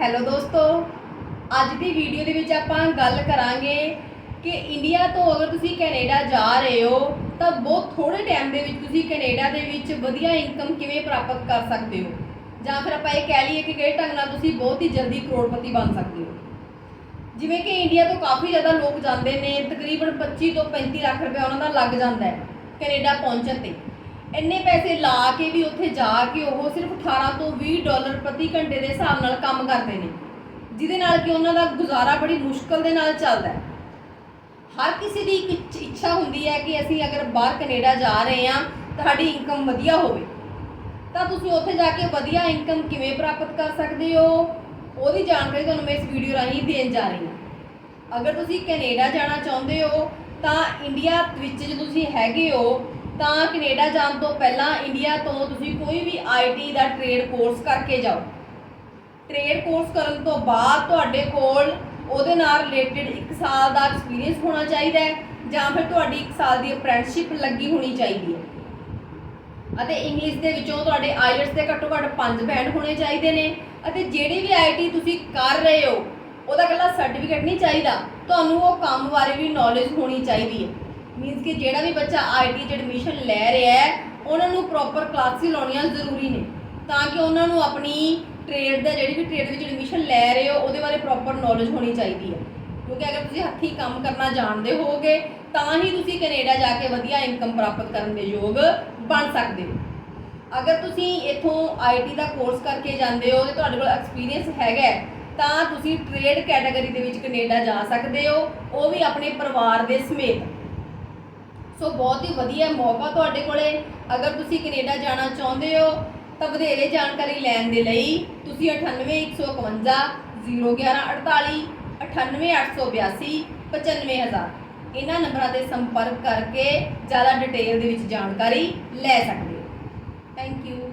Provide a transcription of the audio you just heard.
Hello ਦੋਸਤੋ, ਅੱਜ ਦੀ video ਦੇ ਵਿੱਚ ਆਪਾਂ ਗੱਲ ਕਰਾਂਗੇ ਕਿ ਇੰਡੀਆ ਤੋਂ ਅਗਰ ਤੁਸੀਂ ਕੈਨੇਡਾ ਜਾ ਰਹੇ ਹੋ, ਤਾਂ ਬਹੁਤ ਥੋੜੇ ਟਾਈਮ ਦੇ ਵਿੱਚ ਤੁਸੀਂ ਕੈਨੇਡਾ ਦੇ ਵਿੱਚ ਵਧੀਆ ਇਨਕਮ ਕਿਵੇਂ ਪ੍ਰਾਪਤ ਕਰ ਸਕਦੇ ਹੋ? ਜਾਂ ਫਿਰ ਆਪਾਂ ਇਹ ਕਹਿ ਲਈਏ ਕਿ ਕਿਹੜੇ ਢੰਗ ਨਾਲ ਤੁਸੀਂ ਬਹੁਤ ਹੀ ਜਲਦੀ ਕਰੋੜਪਤੀ ਬਣ ਸਕਦੇ ਹੋ? ਜਿਵੇਂ ਕਿ ਇੰਡੀਆ ਤੋਂ ਕਾਫੀ ਜ਼ਿਆਦਾ ਲੋਕ ਜਾਂਦੇ ਨੇ, ਤਕਰੀਬਨ 25 ਤੋਂ 35 ਲੱਖ ਰੁਪਏ ਉਹਨਾਂ ਦਾ ਲੱਗ ਜਾਂਦਾ ਹੈ ਕੈਨੇਡਾ ਪਹੁੰਚਣ ਤੇ। ਇੰਨੇ ਪੈਸੇ ਲਾ ਕੇ ਵੀ ਉੱਥੇ ਜਾ ਕੇ ਉਹ ਸਿਰਫ 18 ਤੋਂ 20 ਡਾਲਰ ਪ੍ਰਤੀ ਘੰਟੇ ਦੇ ਹਿਸਾਬ ਨਾਲ ਕੰਮ ਕਰਦੇ ਨੇ। ਜਿਹਦੇ ਨਾਲ ਕਿ ਉਹਨਾਂ ਦਾ ਗੁਜ਼ਾਰਾ ਬੜੀ ਮੁਸ਼ਕਲ ਦੇ ਨਾਲ ਚੱਲਦਾ ਹੈ। ਹਰ ਕਿਸੇ ਦੀ ਇੱਕ ਇੱਛਾ ਹੁੰਦੀ ਹੈ ਕਿ ਅਸੀਂ ਅਗਰ ਬਾਹਰ ਕੈਨੇਡਾ ਜਾ ਰਹੇ ਹਾਂ, ਤੁਹਾਡੀ ਇਨਕਮ ਵਧੀਆ ਹੋਵੇ। ਤਾਂ ਤੁਸੀਂ ਉੱਥੇ ਜਾ ਕੇ ਵਧੀਆ ਇਨਕਮ ਕਿਵੇਂ ਪ੍ਰਾਪਤ ਕਰ ਸਕਦੇ ਹੋ? ਉਹਦੀ ਜਾਣਕਾਰੀ ਤੁਹਾਨੂੰ ਮੈਂ ਇਸ ਵੀਡੀਓ ਰਾਹੀਂ ਦੇਣ ਜਾ ਰਹੀ ਹਾਂ। ਅਗਰ ਤੁਸੀਂ ਕੈਨੇਡਾ ਜਾਣਾ ਚਾਹੁੰਦੇ ਹੋ, ਤਾਂ ਇੰਡੀਆ ਵਿੱਚ ਜੇ ਤੁਸੀਂ ਹੈਗੇ ਹੋ ਤਾਂ ਕੈਨੇਡਾ ਜਾਣ ਤੋਂ ਪਹਿਲਾਂ ਇੰਡੀਆ ਤੋਂ ਤੁਸੀਂ ਕੋਈ ਵੀ ਆਈਟੀ ਦਾ ਟ੍ਰੇਡ ਕੋਰਸ ਕਰਕੇ ਜਾਓ। ਟ੍ਰੇਡ ਕੋਰਸ ਕਰਨ ਤੋਂ ਬਾਅਦ ਤੁਹਾਡੇ ਕੋਲ ਉਹਦੇ ਨਾਲ ਰਿਲੇਟਡ 1 ਸਾਲ ਦਾ ਐਕਸਪੀਰੀਅੰਸ ਹੋਣਾ ਚਾਹੀਦਾ ਹੈ ਜਾਂ ਫਿਰ ਤੁਹਾਡੀ 1 ਸਾਲ ਦੀ ਅਪ੍ਰੈਂਟਿਸਸ਼ਿਪ ਲੱਗੀ ਹੋਣੀ ਚਾਹੀਦੀ ਹੈ। ਅਤੇ ਇੰਗਲਿਸ਼ ਦੇ ਵਿੱਚੋਂ ਤੁਹਾਡੇ ਆਈਲਟਸ ਦੇ ਘੱਟੋ ਘੱਟ 5 ਬੈਂਡ ਹੋਣੇ ਚਾਹੀਦੇ ਨੇ ਅਤੇ ਜਿਹੜੀ ਵੀ ਆਈਟੀ ਤੁਸੀਂ ਕਰ ਰਹੇ ਹੋ, ਉਹਦਾ ਇਕੱਲਾ ਸਰਟੀਫਿਕੇਟ ਨਹੀਂ ਚਾਹੀਦਾ, ਤੁਹਾਨੂੰ ਉਹ ਕੰਮ ਬਾਰੇ ਵੀ ਨੌਲੇਜ ਹੋਣੀ ਚਾਹੀਦੀ ਹੈ। ਮੀਨਸ ਕਿ ਜਿਹੜਾ ਵੀ ਬੱਚਾ ਆਈਟੀ 'ਚ ਐਡਮਿਸ਼ਨ ਲੈ ਰਿਹਾ ਹੈ, ਉਹਨਾਂ ਨੂੰ ਪ੍ਰੋਪਰ ਕਲਾਸਿਸ ਲਾਉਣੀਆਂ ਜ਼ਰੂਰੀ ਨੇ। ਤਾਂ ਕਿ ਉਹਨਾਂ ਨੂੰ ਆਪਣੀ ਟ੍ਰੇਡ ਦਾ, ਜਿਹੜੀ ਵੀ ਟ੍ਰੇਡ ਵਿੱਚ ਐਡਮਿਸ਼ਨ ਲੈ ਰਹੇ ਹੋ, ਉਹਦੇ ਬਾਰੇ ਪ੍ਰੋਪਰ ਨੌਲੇਜ ਹੋਣੀ ਚਾਹੀਦੀ ਹੈ। ਕਿਉਂਕਿ ਅਗਰ ਤੁਸੀਂ ਹੱਥੀਂ ਕੰਮ ਕਰਨਾ ਜਾਣਦੇ ਹੋਗੇ ਤਾਂ ਹੀ ਤੁਸੀਂ ਕੈਨੇਡਾ ਜਾ ਕੇ ਵਧੀਆ ਇਨਕਮ ਪ੍ਰਾਪਤ ਕਰਨ ਦੇ ਯੋਗ ਬਣ ਸਕਦੇ ਹੋ। ਅਗਰ ਤੁਸੀਂ ਇਥੋਂ ਆਈਟੀ ਦਾ ਕੋਰਸ ਕਰਕੇ ਜਾਂਦੇ ਹੋ ਤੇ ਤੁਹਾਡੇ ਕੋਲ ਐਕਸਪੀਰੀਅੰਸ ਹੈਗਾ ਤਾਂ ਤੁਸੀਂ ਟ੍ਰੇਡ ਕੈਟਾਗਰੀ ਦੇ ਵਿੱਚ ਕੈਨੇਡਾ ਜਾ ਸਕਦੇ ਹੋ। ਉਹ ਵੀ ਆਪਣੇ ਪਰਿਵਾਰ ਦੇ ਸਮੇਤ। ਸੋ ਬਹੁਤ ਹੀ ਵਧੀਆ ਮੌਕਾ ਤੁਹਾਡੇ ਕੋਲੇ। ਅਗਰ ਤੁਸੀਂ ਕੈਨੇਡਾ ਜਾਣਾ ਚਾਹੁੰਦੇ ਹੋ, ਤਾਂ ਵਧੇਰੇ ਜਾਣਕਾਰੀ ਲੈਣ ਦੇ ਲਈ ਤੁਸੀਂ 98151 01148 98882 95000 ਇਹਨਾਂ ਨੰਬਰਾਂ ਤੇ ਸੰਪਰਕ ਕਰਕੇ ਜ਼ਿਆਦਾ ਡਿਟੇਲ ਦੇ ਵਿੱਚ ਜਾਣਕਾਰੀ ਲੈ ਸਕਦੇ ਹੋ। Thank you